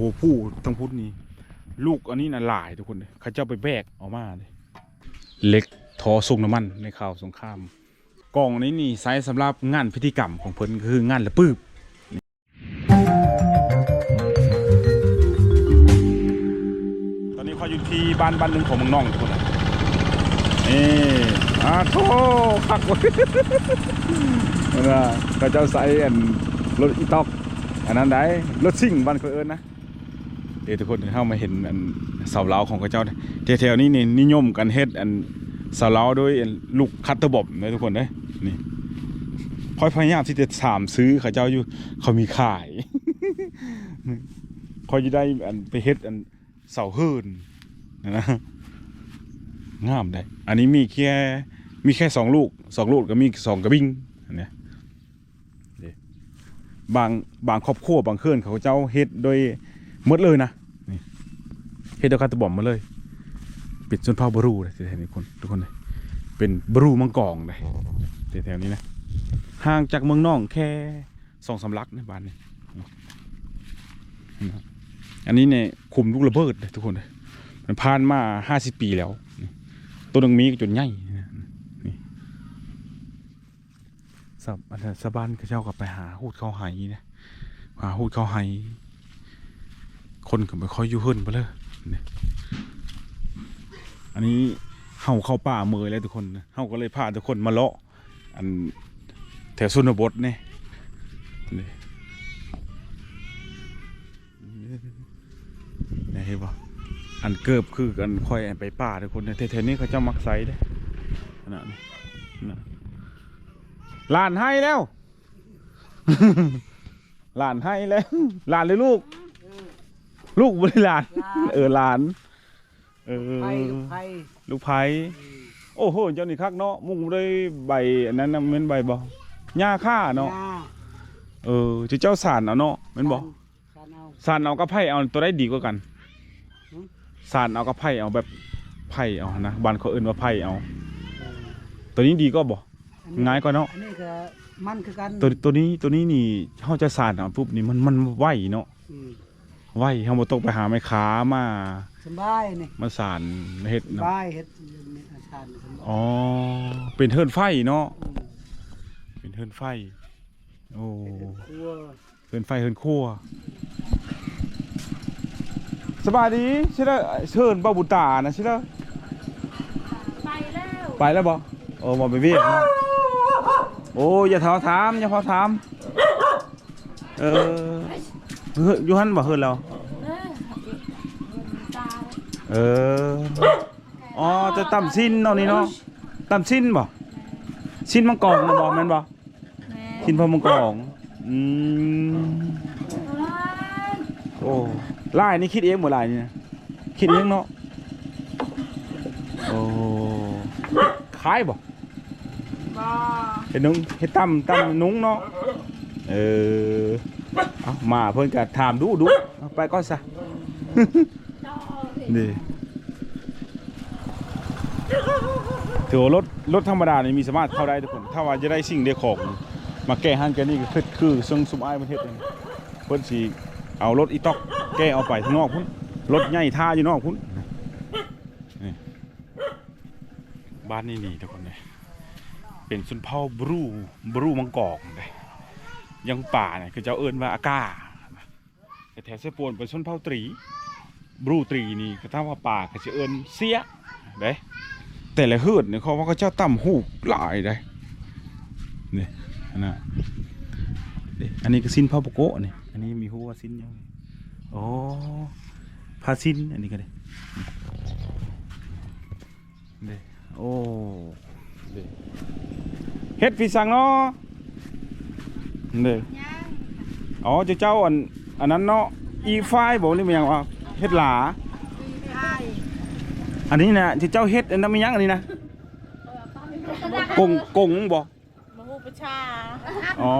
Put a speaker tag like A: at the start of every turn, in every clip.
A: โหผู้ทั้งพุทธนี่ลูกอันนี้น่ะหลายทุกคนเลยเขาเจ้าไปแบกออกมาเลยเล็กทอส่งน้ำมันในข่าวสงครามกล่องนี้นี่ใช้สำหรับงานพิธีกรรมของเพิ่นคืองานละปืบตอนนี้เขาอยู่ที่บ้านบ้านหนึ่งของเมืองน่องทุกคนนี่อาโทคักว้ยนั่นน่ะเขาเจ้าใส่รถอีตอกอันนั้นได้รถซิ่งบ้านเขาเอิญนะ ดี๋ยวทุกคนเข้ามาเห็นอันเสาเล้าของเขาเจ้าแถวๆนี้นี่นิยมกันเฮ็ดอันเสาเล้าด้วยลูกคัตเตอร์บอมนะทุกคนเด้ยนี่คอยพยายามที่จะถามซื้อเขาเจ้าอยู่ เขามีขายคอยจะได้อันไปเฮ็ดอันเสาเฮิร์นนะนะงามได้ อันนี้มีแค่มีแค่สองลูกสองลูกก็มีสองกระบิ่งอันนี้บางบางครอบครัวบางเคลื่อนเขาเจ้าเฮ็ดโดยมดเลยนะ เฮ็ดโดยคาตะบอมมาเลยปิดจนพ่อบรูเลยแถวนี้คนทุกคนเลยเป็นบรูมังกรเลยแถวนี้นะห่างจากเมืองน่องแค่สองสามลักในบ้านนี้นะอันนี้เนี่ยคุมลูกระเบิดเลยทุกคนเลยมันผ่านมาห้าสิบปีแล้วตัวหนึงมีก็จนใหญ่นะนี่สับอันนั้นสบ้านเขาเจ้าก็ไปหาหูดเขาไหนะหาหูดเขาไหคนก็ไปคอยอยู่เฮิรนไปเลย อันนี้เฮาเข้าป่าเมยแล้วทุกคนนะเฮาก็เลยพาทุกคนมาเลาะอันแถวสุนบทเนี่ยนี่เห็นปะอันเกิบคืออันคอยอันไปป่าทุกคนนะแถวนี้เขาจ้ามักไซเด้ขนาดนี้นะหลานให้แล้วหลานให้แล้วหลานเลยลูก ลูกบริหลาน เออหลาน เออ
B: ไผ่ลูกไผ่
A: ลูกไผ่โอ้โหเจ้านี่คักเนาะมุ่งด้วยใบอันนั้นนะแม่นใบบ่หญ้าค่าเนาะ
B: หญ้
A: เออจะเจ้าสารเอาเนาะแม่นบ่
B: สารเอา
A: สารเอากับไผ่เอาตัวได้ดีกว่ากัน
B: หืม
A: สารเอากับไผ่เอาแบบไผ่เอานะบ้านเขาเอิ้นว่าไผ่เอา
B: เออ
A: ตัวนี้ดีก็บ่
B: อันนี้
A: ง่ายกว่าเนาะ
B: อันนี้ก็มันคือกัน
A: ตัวตัวนี้ตัวนี้นี่เฮาจะสารเอาปุ๊บนี่มันมันไวเนาะ
B: อืม
A: ไว้เฮาบ่ต้องไปหาแม่ค้ามา
B: สบายนี่
A: มาสารเฮ็ด
B: ส
A: เนาะ
B: บายเฮ็ดนี่อาจารย์สบาย
A: อ๋อเป็นเทินไฟเนาะ
B: อืม
A: เป็นเทินไฟ โอ้
B: เฮ็ดครัว
A: เทินไฟเทินครัวสบายดีใช่แล้วเชิญป้าบุตานะใช่แล้ว
C: ไปแล้ว
A: ไปแล้วบ่โอ้บ่ไปเวียกเนาะโอ้อย่าท้อถามอย่าท้อถามเออ เฮ้ยอยู่หันบ่เฮินแล้ว
C: เออตา
A: เอออ๋อจะต่ำสิ้นเนาะนี่เนาะต่ำสิ้นบ่สิ้นมังกรนะบ่แม่นบ่
C: แม่
A: สิ้นพอมังกรอืมโอ้ลายนี่คิดเองบ่ลายนี่นะคิดเองเนาะโอ้ขายบ่
C: บ่
A: เฮ็ดนุ้งเฮ็ดต่ำต่ำนุ้งเนาะเออ เอามาเพิ่นก็ถามดูดูเอาไปก่อนซะ นี่ถือว่ารถรถธรรมดานี่มีสามารถเข้าได้ทุกคนถ้าว่าจะได้สิ่งได้ของ มาแก้หันกันนี่ก็คือคือซึ่งสุมอ้ายประเทศเองเพิ่นสิเอารถอีต๊อกแก้เอาไปข้างนอกพุ่นรถใหญ่ท่าอยู่นอกพุ่นนี่บ้านนี่นี่ทุกคนเลยเป็นสุนเผ่าบรูบรูมังกรเลย ยังป่าเนี่ยคือเจ้าเอิ้นว่าอากาแต่แถวเสปวนเป็นสุนเผ่าตรี บรูตรีนี่ก็ถ้าว่าป่าก็จะเอิ้นเสียเด้แต่ละเฮืดเนี่ยเขาว่าเขาเจ้าต่ำหูหลายได้นี่อันน่ะนี่อันนี้ก็สิ้นพระปโกะนี่อันนี้มีหัวสิ้นยังอ๋อพาสิ้นอันนี้ก็ได้นี่โอ้นี่เฮ็ดพี่สังเนาะ นี่
C: ยัง
A: อ๋อเจ้าเจ้าอันอันนั้นเนาะอีไฟบอกนี่มันหยังว่าเฮ็ดหลา
C: ใช่
A: อันนี้นะที่เจ้าเฮ็ดอันนั้นไม่ยั้งอันนี้นะกงกงบ่
C: มหูประชา
A: อ๋อ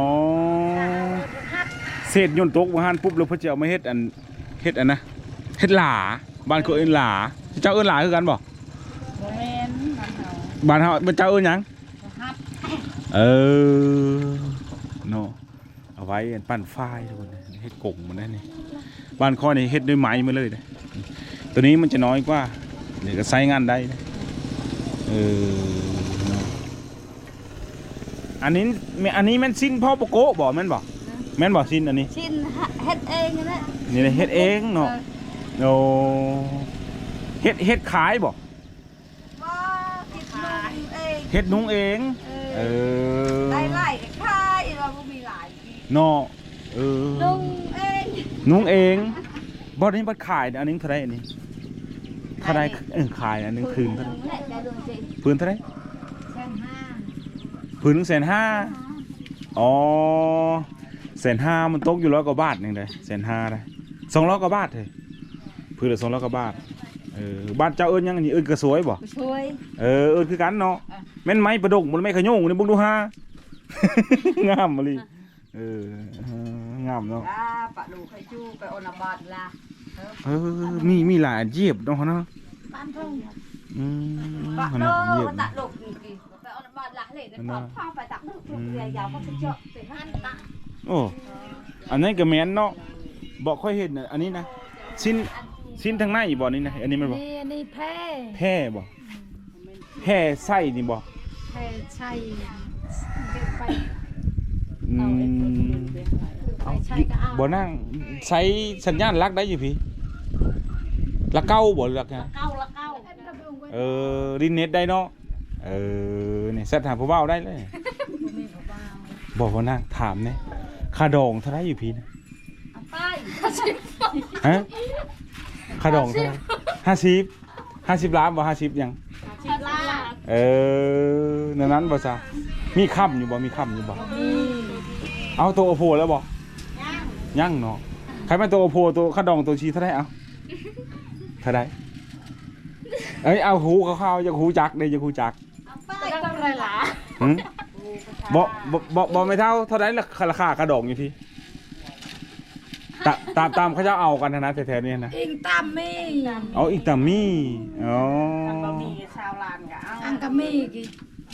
A: เศษยนต์ตกบ่หันปุ๊บแล้วเพิ่นจะเอามาเฮ็ดอันเฮ็ดอันนะเฮ็ดหลาบ้านเขาเอิ้นหลาที่เจ้าเอิ้นหลาคือกันบ่
C: โมเมนบ้านเฮา
A: บ้านเฮามันเจ้าเอิ้นหยัง
C: ฮับ
A: เออเนาะเอา ไว้อันปั้นฝ้ายทุกคนเฮ็ดกงมันได้นี่บ้านคอยนี่เฮ็ดด้วยไม้มาเลยนะตัวนี้มันจะน้อยกว่าเดี๋ยวก็ใช้งานได้นะเออเนาะอันนี้อันนี้แมันสิ้นพ่อปะโกะบ่แม่นบ่แม่นบ่สิ้นอันนี้
D: ชิ้นเฮ็ดเองนะ
A: นี่เลยเฮ็ดเองเนาะโอ้เฮ็ดเฮ็ดขายบ่
D: ว่าคิดนุ่งเอง
A: เฮ็ดนุ่งเองเออ
D: ได้ไล่ค่ายเราก็มีหลาย
A: เนาะเออ
D: นุ่งเอง
A: นุ่งเองบ่นี้บ่ขายอันนี้เท่าไหร่อันนี้เท่าไหร่เออขายอันนึงคืนเท่าไหร่
D: แหละจะดูสิ
A: พื้นเท่าไหร่
D: แสนห้า
A: พื้นหนึ่งแสนห้าอ๋อแสนห้ามันตกอยู่ร้อยกว่าบาทหนึงเลยแสนห้าได้สองร้อยกว่าบาทเลยพื้นละสองร้อยกว่าบาทเออบ้านเจ้าเอิ้นยังอันนี้เอิ้นกระสวยบ่
D: ไปช่วย
A: เออเอิ้นคือกันเนาะแม่นไม้ประดกมันไม่ขยงนี่เบิ่งดูฮางามมาลีเออ เอองามเนาะ
D: อ่าปะดูใครจู้ไปอนาบาดละ
A: เออมีมีหลายเยียบเนาะเนาะ
D: บ้านทง
A: อืม
D: ปะโด
A: นาดเยียบ
D: มันตัดลูกอีกทีไปอนาบาดละเลยเดี๋ยวพ่อพ่อไปตักลูกเรียยาวก็จะเจาะไปหันตา
A: โอ้อันนั้ก็แม่นเนาะบ่ค่อยเห็นอันนี้นะสิ้นสิ้นทางในบ่นี่นะอันนี้มันบ่
E: นี่นี่แพ้
A: แพร่บ่แพร่ไส้นี่บ่
E: แพ้ใช่เก็บไป
A: อืม
E: ไปใช่ก็เอา
A: บ่นั่งใช้สัญญาณรักได้อยู่พี่ละเก้าบ่หรือละไง
C: เก้าละเก้า
A: เออดินเน็ตได้เนาะเออนี่เซตหาผู้เว้าได้เลยบอกว่านั่งถามเนี่ยค่าดองเท่าไหรอยู่พี่นะ
D: ไป
A: ฮะค่าดองเท่าไหรห้าสิบห้าสิบล้านบ่ห้าสิบยัง
C: ชิลา
A: เออในนั้นบ่จ้ะมีค่ำอยู่บ่มีค่ำอยู่บ่ เอาตัวโอโพแล้วบ่ยังเนาะใครมาตัวโอโพตัวค่าดองตัวชีเท่าไหรเอาเท่าไหรเอ้ยเอาหูเขาๆอย่าหูจักเด้อย่าหูจัก
D: ไป
C: เท่าไรล่ะ
A: หึบ่บ่บ่บ่ไม่เท่าเท่าไหรละราคากระดองอยู่พี่ตาตามตามเขาจะเอากันนะนะแถวๆนี้นะ
E: อิงตามมี
A: เอาอีกตามี่อ๋อ
C: บะหมี่ชาวลานก็เอา
E: อังกะมีกี่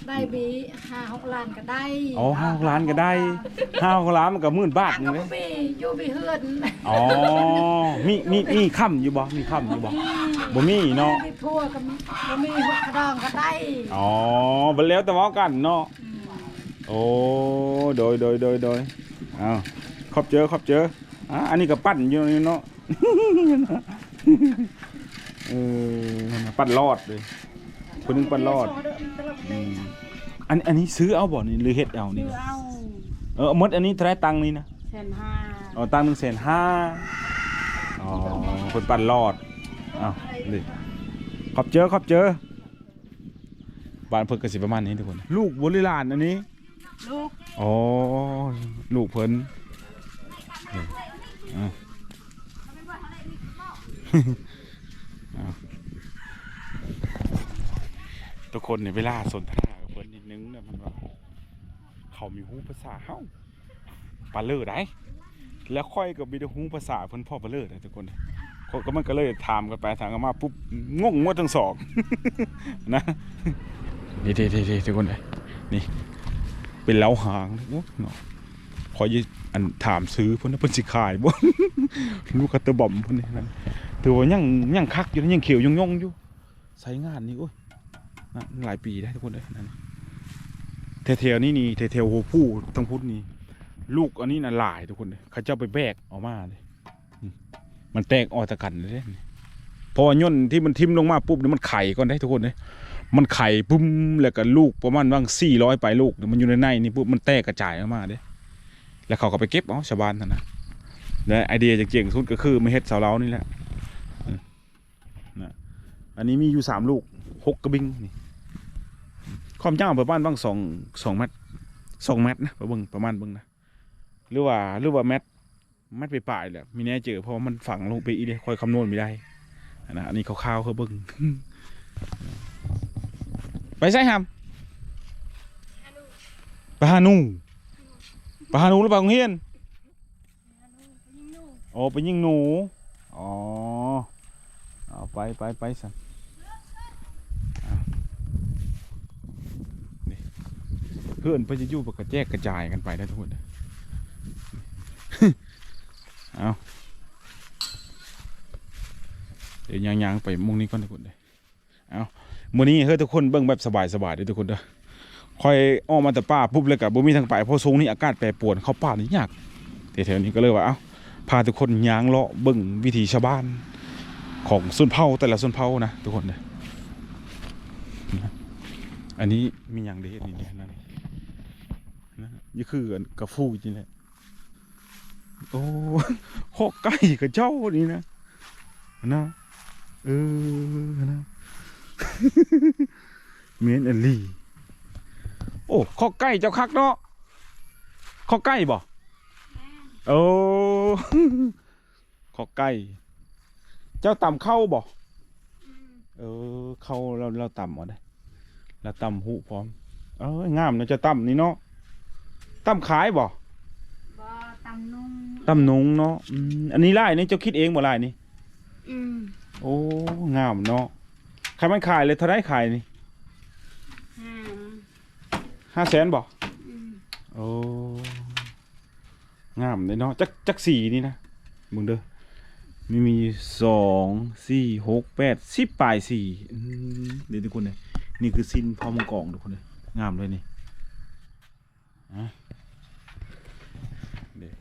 E: ได้บีห้าหกล้านก็ได้
A: อ๋อห้าล้านก็ได้ห้าล้านมันก็หมื่นบาท
E: อัง
A: นึ
E: กะ
A: งเลย
E: มีอยู่บีเฮือน
A: อ๋อมีมีมีค่ำอยู่บ่มีค่ำอยู่บ่บ่มีเนาะ
E: มีทั่วก็มีบ่มีหกกระดองก็ได้
A: อ๋อบันแล้วแต่ว่ากันเนาะโอ้โดยโดยโดยโดยเอาขอบเจอขอบเจออะอันนี้ก็ปั้นอยู่นี่เนาะเออปั้นรอดเลย คนหนึงปั้นรอดอืมอันอันนี้ซื้อเอาบ่นี่หรือเฮ็ดเอานี่
C: คือเอา
A: เออหมดอันนี้เท่าไหรตังค์นี่นะ
C: เซนห้า
A: อ๋อตังหนึ่งแสนห้าอ๋อคนปั่นรอดอ้าวดิขอบเจอขอบเจอบ้านเพิ่นก็สิประมาณนี้ทุกคน ลูกบริลานอันนี้
C: ลูก
A: อ๋อ ลูกเพิ่นนี่อะ อะทุก คนเนี่ยเวลาสนทนากับเพิ่นนิดนึงเนี่ยมันว่าเขามีหูภาษาเฮาปลาเลิศได้แล้วค่อยกับมีแต่หูภาษาเพิ่นพ่อปลาเลิศนะทุกคนก็มันก็เลยถามกันไปถามกันมาปุ๊บงงหมดทั้งสองนะนี่เท่ๆๆทุกคนเลยนี่ เป็นเล้าหางเนาะขอยอันถามซื้อพิ่นนเพิ่นสิขายบ่ลูกกระตะบอมพิ่นนี่นั่นถือว่ายังยังคักอยู่นะยังเขียวยังยงอยู่ใช้งานนี่โอ้ย หลายปีได้ทุกคนเลยนั่นแถวนี่นี่แถวๆหัวผู้ทั้งพุทธนี่ลูกอันนี้น่ะหลายทุกคนเลยเขาเจ้าไปแบกออกมาเลยมันแตกออกจากกันเลยพราะว่าย่นที่มันทิ่มลงมาปุ๊บเนี่ยมันไข่ก่อนได้ทุกคนเลยมันไข่ปุ้มแล้วก็ลูกประมาณว่างสี่ร้อยไปลูกมันอยู่ในในนี่ปุ๊บมันแตกกระจายออกมาเด้แล้วเขาก็ไปเก็บเอาชาวบ้านนั่นนะและไอเดียจากเจียงสุดก็คือไม่เฮ็ดเสาเล้านี่แหละอืมนะอันนี้มีอยู่สามลูกหกกระบิงนี่ ความยาวประมาณว่างสองสองเมตรสองเมตรนะประเบิงประมาณเบิงนะหรือว่าหรือว่าแมทแมทไปปลายแหละมีแน่เจอเพราะว่ามันฝังลงไปอีเดียคอยคำนวณไม่ได้นะอันนี้คร่าวๆเขาเบิ้งไปใช่ฮัมไปหาหนูไปหาหนูหรือเปล่าโรงเฮียนโอ้ไปยิงหนูอ๋อเอาไปไปไปสันเอานี่เพื่อนเพื่อจะยู่ปกระแจกกระจายกันไปได้ทุกคนเอาเดี๋ยวยางๆไปมุงนี้ก่อนทุกคนเลยเอามื้อนี้เฮ้ยทุกคนเบิ่งแบบสบายๆเด้อทุกคนเด้อคอยออกมาแต่ป่าปุ๊บเลยกับบ่มีทางไปเพราะทรงนี้อากาศแปรปรวนเข้าป่านี่ยากแถวๆนี้ก็เลยว่าเอ้าพาทุกคนย่างเลาะเบิ่งวิถีชาวบ้าน ของส่วนเผาแต่ละส่วนเผานะทุกคนเด้ออันนี้มีอย่างเด็ดนี่เนี่ยนั่นนะ นี่คืออันกระฟูจริงแหละโอ้ข้อไก่กับเจ้านี่นะนะเออนะเมียนอลีโอ้ข้อไก่เจ้าคักเนาะข้อไก่บ่โอ้ข้อไก่เจ้าต่ำเข้าบ่เออเข้าเราเราต่ำเอาได้เราต่ำหูพร้อมเอองามเนาะจะต่ำนี่เนาะ ต่ำขายบ่
D: บ่ตำนุ่ม
A: ต่ำนงเนาะอืมอันนี้ลายนี่เจ้าคิดเองบ่ลายนี่
D: อืม
A: โอ้งามเนาะใครมันขายเลยเท่าไรขายนี่
D: ห้าม
A: ห้าแสนบ่
D: อืม
A: โอ้งามเลยเนาะจักจักสีนี่นะมึงเด้อมีมีสองสี่หกแปดสิบปลายสี่อืมเดี๋ยวทุกคนเลยนี่คือสิ้นพอมังกรทุกคนเลยงามเลยนี่อะเดี๋ยว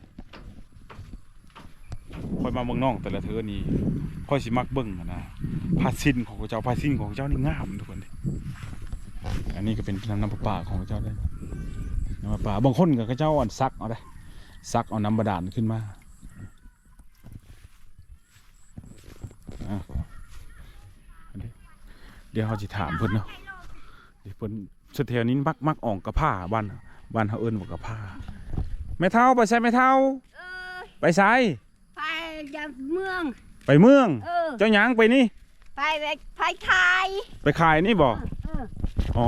A: ค่อยมาเมืองนอกแต่ละเธอนี่ค่อยสิมักเบิ่งอะนะผ้าสิ้นของเจ้าผ้าสิ้นของเจ้านี่งามทุกคนเลยอันนี้ก็เป็นน้ำน้ำประปาของเจ้าได้น้ำประปาบางคนก็เจ้าอันซักเอาได้ซักเอาน้ำบาดาลขึ้นมาอะอันนี้เดี๋ยวเขาจะถามเพิ่นเนาะเดี๋ยวเพิ่นสุดแถวนี้มักมักอ่องกระผ้าบ้านบ้านเขาเอิ้นว่ากระผ้าแม่เท่าไปใส่แม่เท่า
D: เออ
A: ไปใส่
D: ไป จากเมือง
A: ไปเมือง
D: เออ
A: เจ้าหยังไปนี่
D: ไปไปไปไทย
A: ไปขายนี่บ่
D: เออ
A: อ๋อ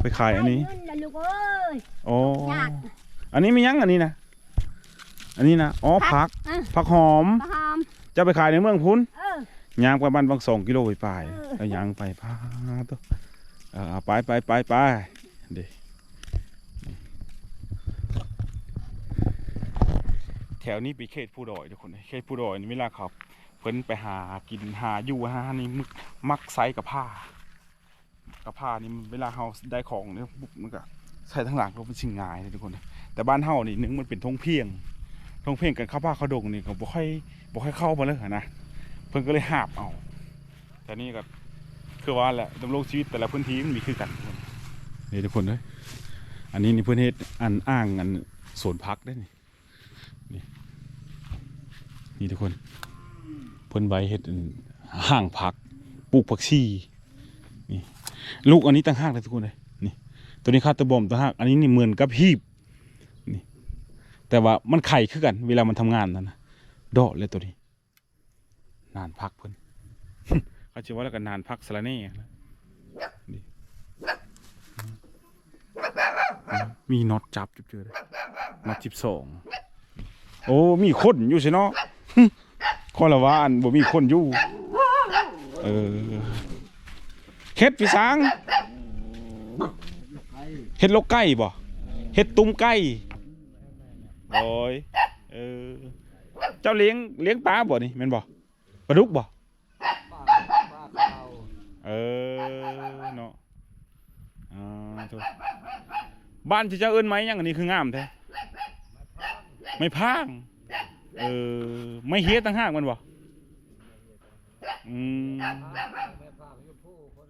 A: ไปขายอันนี้
D: ไปเงินะลูกเอ้ย
A: อ๋อ ยา
D: ก
A: อันนี้มีหยังอันนี้นะ อันนี้นะ อ๋อผัก
D: เออ
A: ผักหอม
D: ปลาหอม
A: จะไปขายในเมืองพุ้น
D: เออ
A: ยางไปบ้านบางสองกิโลไปปลาย
D: เออ
A: แล้วยางไปพาตัวเออเอาไปไปไปไปเดี๋ย แถวนี้เป็นเขตผู้ดอยทุกคนเขตผู้ดอยนี่เวลาครับเพิ่นไปหากินหาอยู่หานี่มึกมักไซกับผ้า กับผ้านี่เวลาเฮาได้ของเนี่ยปุ๊บมันก็ใส่ทั้งหลังก็เป็นสิ่งง่ายเลยทุกคน แต่บ้านเฮานี่หนึงมันเป็นทงเพียงทงเพียงกันข้าวผ้าข้าวดงนี่ก็บ่ค่อยบ่ค่อยเข้ามาเลยนะเพิ่นก็เลยหาบเอาแต่นี่ก็คือว่าแหละดำรงชีวิตแต่ละพื้นที่มันมีคือกันนนี่ทุกคนเลยอันนี้นี่เพื่อนเฮ็ดอันอ้างอันสวนพักได้นี่ นี่นี่ทุกคนเพิ่นใบเฮ็ดห้างพักปลูกผักชีนี่ลูกอันนี้ตั้งห้างเลยทุกคนเลยนี่ตัวนี้คาตะบอมตั้งห้างอันนี้นี่เหมือนกับฮีบนี่แต่ว่ามันไข่คือกัน เวลามันทำงานนั่นนะดอกเลยตัวนี้ นานพักเพิ่นเขาชื่อว่าแล้วกันนานพักสละเน่นะนี่มีน็อตจับจุบเจอเลยน็อตจิบสอง โอ้ มีคนอยู่ใช่เนาะข้อละว่าอันบ่มีคนอยู่ เออเฮ็ดพี่สังเฮ็ดลกไก่บ่เฮ็ดตุ้มไก่โอ้ยเออเจ้าเลี้ยงเลี้ยงปลาบ่นี่แม่นบ่ปลาดุกบ่เออเนาะอ่าโถูกบ้านที่เจ้าเอิ้นไหมยังอันนี้คืองามแท้ ไม่พางเออไม่เฮียตั้งห้างมันบ่อืม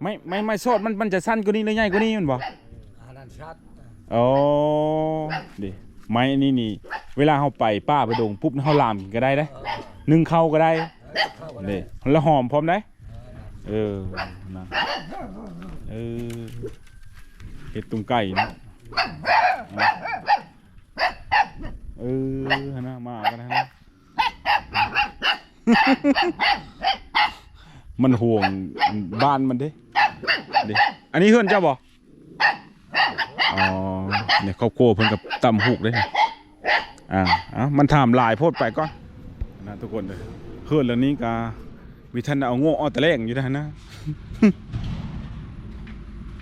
A: ไม่ไม่ไม่โซดมันมันจะสั้นกว่านี้หรือใหญ่กว่านี้มันบ่
B: อันนั้นชัด
A: อ๋อดิไม้นี่นี่เวลาเขาไปป้าไปดงปุ๊บเขาลามกินก็ได้ได้นึ่งเข้าวก็ได้เด้แล้วหอมพร้อมได้เออนะเออเห็ดตุ้มไก่นะ เออฮะนะมากันนะ มันห่วงบ้านมันเด้ด้อันนี้เพื่อนเจ้าบ่อ๋อเนี่ยครอบครัวเพิ่นกับตำหุกเลยอ่าอ้ามันถามหลายโพดไปก่อนนะทุกคนเลยเฮือนแล้วนี้ก็มีท่านเอาโง่เอตะแรงอยู่นะนะ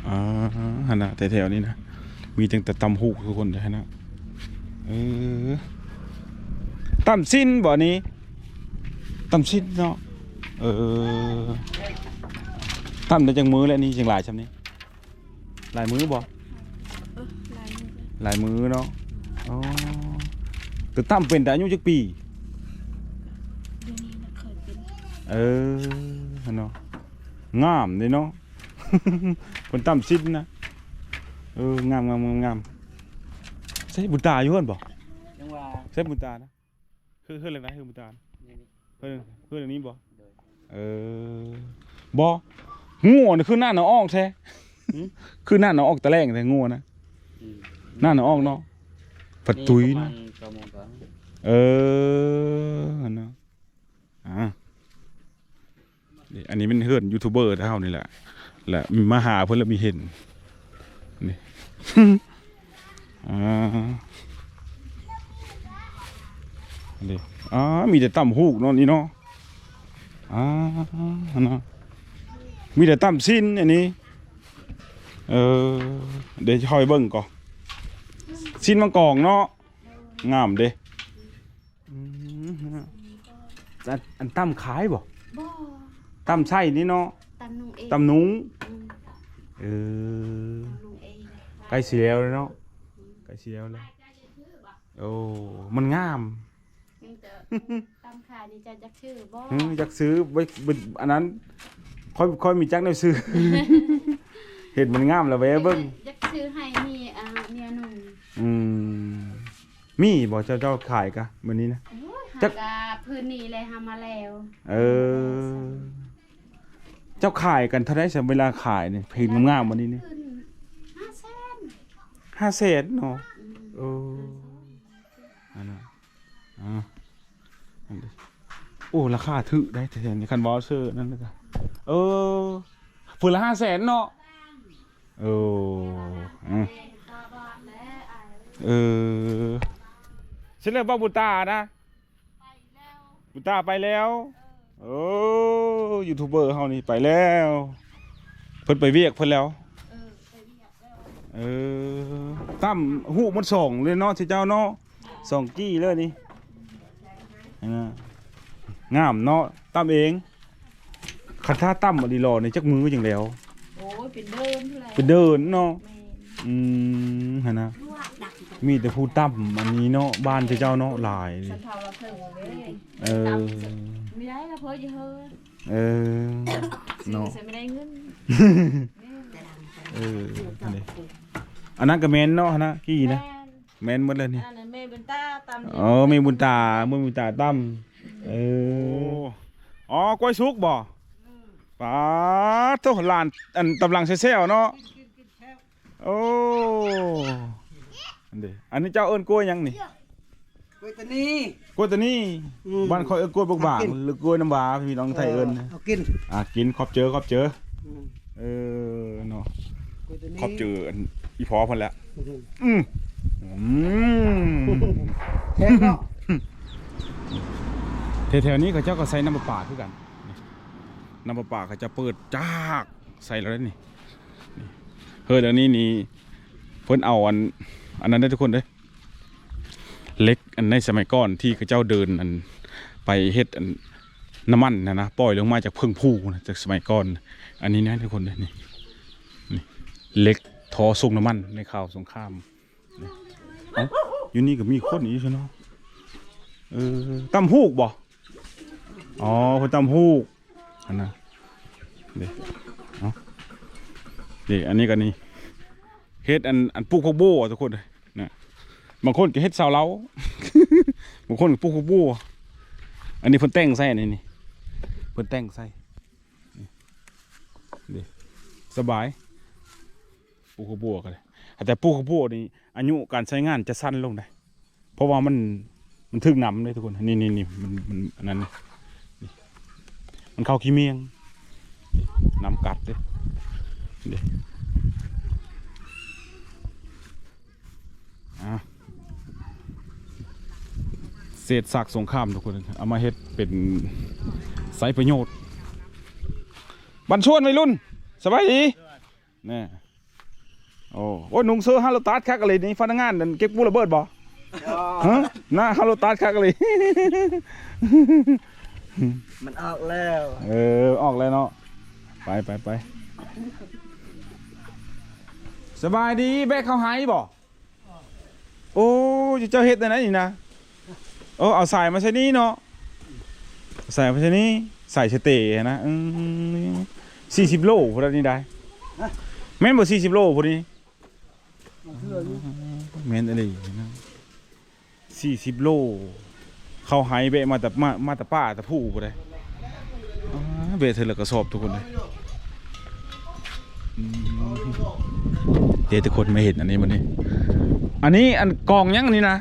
A: อ่าหั่นะแถวๆนี้นะมีตั้งแต่ตำหุกทุกคนเลยนะ เออตำสิ้นบ่นี้ตำสิ้นเนาะเออตั้มได้จังมือแล้วนี่จังหลายชำนี้หลายมือบ่
E: เออลายมือ
A: หลายมือเนาะอ๋อแต่ตั้มเป็นแต่อายุจักปี
E: เดี๋ยวนี้นะเคยเป็น
A: เออเนาะงามเลยเนาะคนตั้มสิ้นนะเอองามงามงามงามใช่บุญตาอยู่เพิ่นบ่
B: ยังว่า
A: ใช่บุญตานะคือคืออะไรนะคือบุญตานะ
B: นี่นี่
A: เพิ่นเพิ่นอันนี้บ่เออบ่งัวนี่คือหน้าหนอออกแท้คือหน้าหนอออกตะแลงแต่งัวนะ
B: อืม
A: หน้าหนอออกเนาะปัดตุย
B: ประมา
A: นะ
B: ณประมาณก่อน
A: เอออันเนาะอ่านี่อันนี้เป็นเฮือนยูทูบเบอร์เท่านี่แหละแหละมีมาหาเพิ่นแล้วมีเห็นนี่ อ่านี่อ่ามีแต่ต่ำฮูกเนาะนี่เนาะอ่าอันเนาะมีแต่ต่ำสิ้นอันนี้เออเดี๋ยวจะคอยเบิ่งก่อนสิ้นมังกองเนาะงามเด้อืมอันอันตั้มขายบ่
E: บ่
A: ตั้มไส้นี่เนาะ
E: ตำนุงเอง
A: ตั้มนุ้ง
E: อืม
A: เออ
E: ตำนุงเอง
A: ใกล้สิแล้วเลยเนาะใกล้สิแล้วเลยโอ้มันงาม
E: ยังแต่ตำขายนี่จะจักชื่อบ่
A: เอออยากซื้อไว้ไว้อันนั้นค่อยค่อยมีจักได้ซื้อเห็นมันงามแล้วแวะเบิ่ง
E: จักชื่อให้มีอ่าเมียหนุ่ม
A: อืมมีบ่เจ้าเจ้าขายกะมื้อนี้นะ
E: โอ้ย
A: จั
E: หากกาพื้นนี้เลยหามาแล้ว
A: เออ เจ้าขายกันเท่าไดสำเวลาขายเนี่ยเพลงงามๆวันนี้เนี่ย
E: ขึ้นห้าแสน
A: ห้าแสนเนาะโอ้อันนั้นอ่าอันนี้โอ้ราคาถือได้แต่เนี่ยคันวอลเซอร์นั่นนะครับเออฝืนละห้าแสนเนาะโอ้อะ
E: แม่ตาบอดแล้วอ่า
A: เออฉันเรียกว่าบุตานะบุตาไปแล้วโอ้ยูทูบเบอร์เฮานี่ไปแล้ว เพิ่นไปเวียกเพิ่นแล้ว
E: เออไปเรียกแล้ว
A: เออตั้มหูมันสองเลยเนาะที่เจ้าเนาะสองกี้เลยนี่เห็นไหมงามเนาะตั้มเองคันท่าตั้มอดีรอในจักมือจังแล้ว
E: โอ้ยเป็นเดิมเท่าไหร่
A: เป็นเดินเนาะ
E: แม่น
A: อืมเห็นนะมีแต่ผู้ตั้มอันนี้เนาะบ้านที่เจ้าเนาะหลาย
E: สันเทาเราเพิ่งเลย
A: เออ
E: ไม่ได้ละเพิ่นจะเฮ้ย
A: เออ
E: ซื้อ
A: เนาะ
E: ใส่ไม่ได้เงิน
A: เออ อันนี้อันนั้นก็แมนเนาะนะกี้นะ
E: แม่น
A: แมนหมดเลยนี่
E: อันนั้นแม่เป็นตาตาม
A: อ๋อมีบุญตาเมื่อบุญตาตั้มเอออ๋อกล้วยสุกบ่ป้าดโตหลานอันตำลังเซลเนาะโอ้อันนี้อันนี้เจ้าเอิ้นกล้วยหยังนี่
B: กล้วยตัวนี้
A: กล้วยตัวนี้
B: อืม
A: บ้านคอยเอิ้นกล้วยบกบางหรือกล้วยน้ำว้าพี่น้องไทยเอิ้น
B: เอากิน
A: อะกินขอบเจอขอบเจอ
B: อืม
A: เออเนาะ
B: กล้วยตัวนี้
A: ขอบเจอ อันอีพอเพิ่นแล้ว
B: อืม
A: อืมอืม
B: แค่เนาะ
A: แถวๆนี้เขาเจ้าก็ใส่น้ำประปาคือกันนี่น้ำประปาเขาจะเปิดจากใส่แล้วนี่นี่เฮ้ยเดี๋ยวนี้นี่เพิ่นเอาอันอันนั้นได้ทุกคนเด้ยเล็กอันในสมัยก่อนที่เขาเจ้าเดินอันไปเฮ็ดอันน้ำมันนะนะปล่อยลงมาจากเพิ่งผู้นะจากสมัยก่อน อันนี้นะทุกคนเด้ยนี่นี่เล็ก ทอส่งน้ำมันในข่าวสงครามเอาอยู่นี่ก็มีคนอีกใช่เนาะเออตำฮูกบ่ อ๋อเพิ่นตำฮูกอันนะเด็เนาเด็อันนี้กันนี่เฮ็ดอันอันปลูกข้าวโบ้ทุกคนเลยนะบางคนก็เฮ็ดสาวเล้าบางคนก็ปลูกข้าวโบ้อันนี้เพิ่นแต่งใส่นนี้นี่เพิ่นแต่งใส่เด็สบาย ปูกข้าวบ้กันเลยแต่ปูกข้าวโบ้นี่อายุการใช้งานจะสั้นลงได้ เพราะว่ามันมันถึกน้ำเลยทุกคนนี่นี่นี่มันมันอันนั้นนี่มันเข้าขี้เมียงน้ำกัดเด้เศษซากสงครามทุกคนเอามาเฮ็ดเป็นไสประโยชน์บันชวนวัยรุ่นสบายดีนี่ โอ้โอ้ยหนุ่งเสื้อฮาโลตัสคักอะไรนี่พนักงานนั่นเก็บปูระเบิดบ่ฮะหน้าฮาโลตัสคักอะไร
B: มันออกแล้ว
A: เออออกแล้วเนาะไปไปไปสบายดีแบกเข้าหายบ่โอ้เจ้าเฮ็ดได้ไหนนี่นะโอ้เอาสายมาใส่นี่เนาะใส่มาใส่นี่ใส่สเตย์นะอืมสี่สิบโลพอดีได้แม่นบ่สี่สิบโลพอดี
B: เชื่ออยู่
A: แมนอะไรนะสี่สิบโล เขาหายเบะมาแต่มามาแต่ป้าแต่ผู้ได้อ่าเบะเธอละกระสอบทุกคนเลยเดี๋ยวทุกคนไม่เห็นอันนี้มันนี่อันนี้อันกองยังอันนี้นะ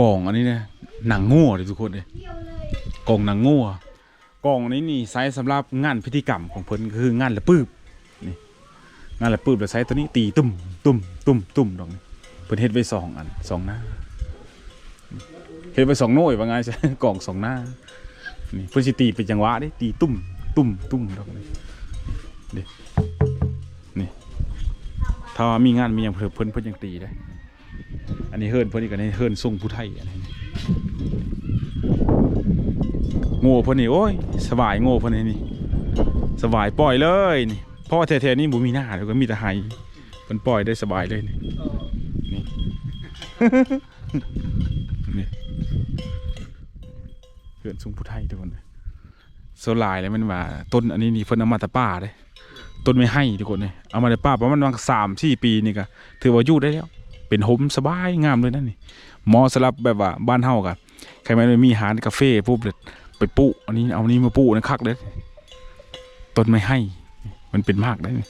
A: กองอันนี้เนี่ยหนังงัวเลยทุกคนเลยกองหนังงัวกองนี้นี่ใช้สำหรับงานพิธีกรรมของเพิ่นคืองานละปืบ งานและปืบแล้วใช้ตัวนี้ตีตุ่มตุ่มตุ่มตุ่มดอกนี้เพิ่นเฮ็ดไว้สองอันสองหน้าเฮ็ดไปสองหน่วยว่าไงใช่กล่องสองหน้านี่เพิ่นสิตีเป็นจังหวะด้ตีตุ่มตุ่มตุ่มดอกนี้นี่นี่ถ้ามีงานมีหยังเพิ่นเพิ่นยังตีได้อันนี้เฮิรนเพิ่นอีกอันนี้เฮิรนทรงผู้ไทยอันนี้โง่เพิ่นนี่โอ้ยสบายโง่เพิ่นนี่นี่สบายปล่อยเลยนี่ เพราะว่าแท้ๆนี่บ่มีหน้าแล้วก็มีแต่ไหเพิ่นปล่อยได้สบายเลยนี่นี่นี่เพื่อนซุงผู้ไทยทุกคนโซลายเลยมันว่าต้นอันนี้นี่เพิ่นเอามาแต่ป่าเลยต้นไม่ให้ทุกคนเลยเอามาแต่ป่าประมาณวันสามสี่ปีนี่ก็ถือว่าอยู่ได้แล้ว เป็นหมสบายงามเลยนั่นนี่หมอสำหรับแบบว่าบ้านเฮากันใครไม่ได้มีหารกาแฟปุ๊บเลยไปปุอันนี้เอานี้มาปุนะคักเลยต้นไม่ให้ มันเป็นมากได้นี่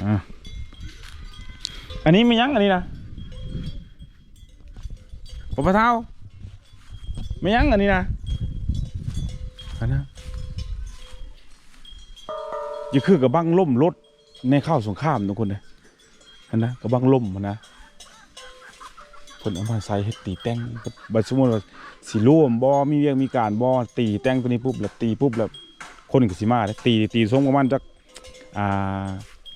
A: อ่าอันนี้ไม่ยั้งอันนี้นะปะเท้าไม่ยั้งอันนี้นะอันนะอย่คือกระบังล่มรถในข้าวสงครามทุกคนเลยอันนะกระบังล่มมันนะคนเอามาใส่ให้ตีแต่งบัดสมมติว่าสีร่วมบอมีเวียงมีการบอตีแต่งตัวนี้ปุ๊บแล้วตีปุ๊บแล้ว คนก็สิมาเลยตีตีส่งประมาณจักอ่า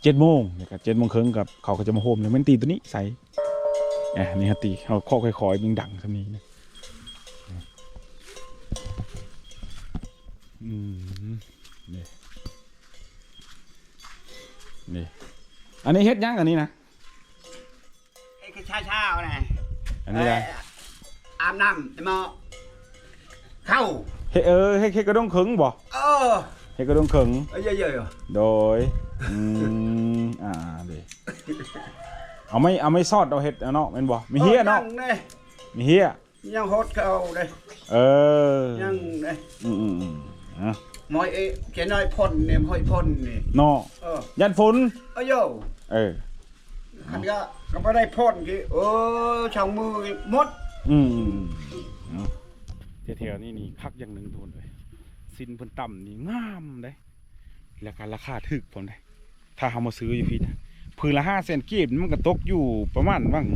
A: เจ็ดโมงนะครับเจ็ดโมงครึ่งกับเขาก็จะมาโฮมเลยมันตีตัวนี้ใส่อะนี่ฮะตีเขาข้อค่อยๆยิงดังสักนี้นะอืมนี่นี่อันนี้เฮ็ดยังอันนี้นะ
B: ไอ้คือเช้าๆนะ
A: อันนี้นะ
B: เอ่ออาบน้ำไอ้หมอเข้า
A: เฮ็ดเออเฮ็ดเฮ็ดกระด้งขึงบ่
B: เออ
A: เฮ็ดกระด้งขึง
B: เอ้ยเยอะ
A: โดยอืมอ่าเดี๋ยวเอาไม่เอาไม่ซอดเอาเฮ็ดเอาเนาะแม่นบ่
B: ๆ
A: มีเฮียเนาะ
B: ยังเลย
A: มีเฮีย
B: ยังโฮดเข้าเลย
A: เออ
B: ยังเลย
A: อืมอืมอืมอะ
B: มอยเอ้เขียนน้อยพ่นเนี่ยมอยพ่นนี่
A: เนาะ
B: เออ
A: ยันฝน
B: เอ้ยโย
A: เออ
B: คันก็ก็ไม่ได้พ่นกี่โอ้ช่องมือหมด
A: อืมอืมอืมเอา แถวๆนี่นี่คักอย่างหนึ่งทุนเลยสินเพิ่นต่ำนี่งามได้แล้วก็รราคาถึกผมได้ถ้าเฮามาซื้ออยู่พี่นะพื้นละห้าเซนกีบมันก็ตกอยู่ประมาณว่าง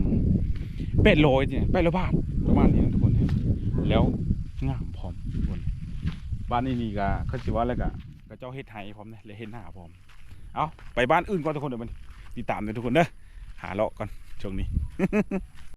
A: เป็ดร้อยเนี่ยเป็ดละบาทประมาณนี้นะทุกคน แล้วงามพร้อมทุกคนบ้านนี้นี่ก็เขาสิว่าแล้วก็ก็เจ้าเฮ็ดไห้พร้อมนะเลยเฮ็ดหน้าพร้อมเอาไปบ้านอื่นก่อนทุกคนเดี๋ยวมันติดตามเลยทุกคนเด้อหาเลาะก่อนช่วงนี้